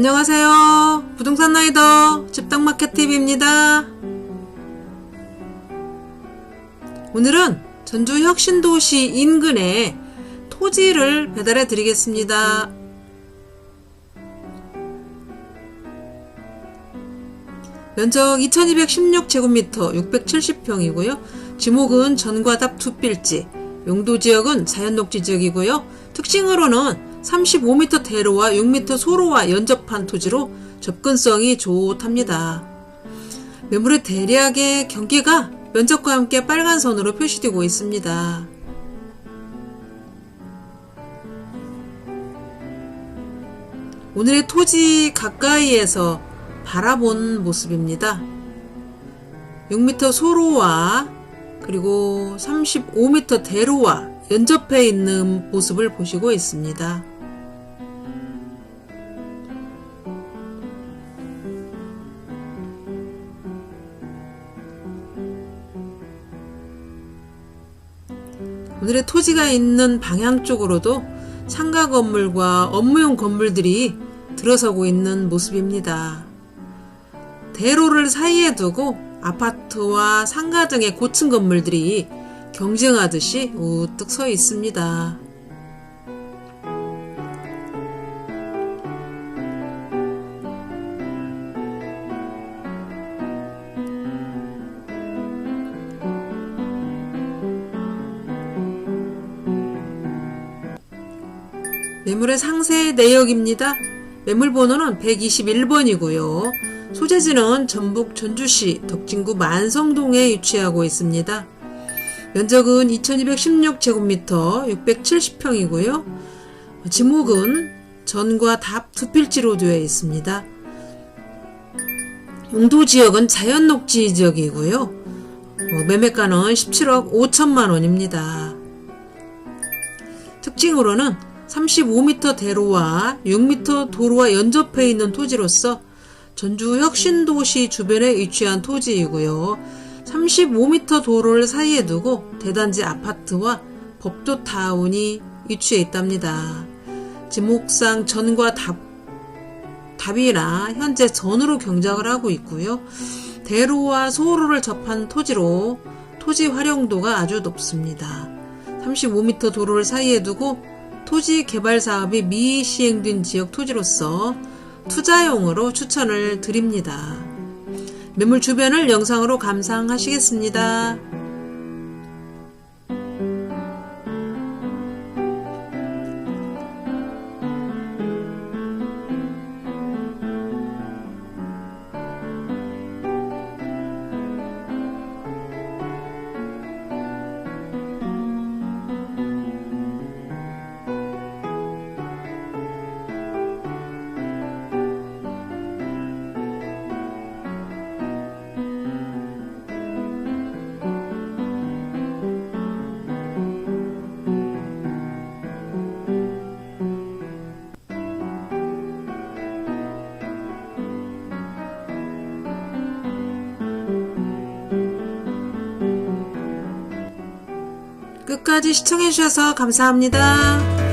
안녕하세요. 부동산 라이더 집당마켓 TV입니다. 오늘은 전주 혁신도시 인근에 토지를 배달해 드리겠습니다. 면적 2216제곱미터 670평이고요. 지목은 전과답 투필지, 용도 지역은 자연녹지 지역이고요. 특징으로는 35m 대로와 6m 소로와 연접한 토지로 접근성이 좋답니다. 매물의 대략의 경계가 면적과 함께 빨간 선으로 표시되고 있습니다. 오늘의 토지 가까이에서 바라본 모습입니다. 6m 소로와 그리고 35m 대로와 연접해 있는 모습을 보시고 있습니다. 오늘의 토지가 있는 방향 쪽으로도 상가 건물과 업무용 건물들이 들어서고 있는 모습입니다. 대로를 사이에 두고 아파트와 상가 등의 고층 건물들이 경쟁하듯이 우뚝 서 있습니다. 매물의 상세 내역입니다. 매물 번호는 121번이고요. 소재지는 전북 전주시 덕진구 만성동에 위치하고 있습니다. 면적은 2216제곱미터 670평이고요. 지목은 전과 답 투필지로 되어 있습니다. 용도 지역은 자연녹지 지역이고요. 어, 매매가는 17억 5천만 원입니다. 특징으로는 35m 대로와 6m 도로와 연접해 있는 토지로서 전주 혁신도시 주변에 위치한 토지이고요. 35m 도로를 사이에 두고 대단지 아파트와 법도타운이 위치해 있답니다. 지목상 전과 답, 답이나 현재 전으로 경작을 하고 있고요. 대로와 소로를 접한 토지로 토지 활용도가 아주 높습니다. 35m 도로를 사이에 두고 토지 개발 사업이 미시행된 지역 토지로서 투자용으로 추천을 드립니다. 매물 주변을 영상으로 감상하시겠습니다. 끝까지 시청해주셔서 감사합니다.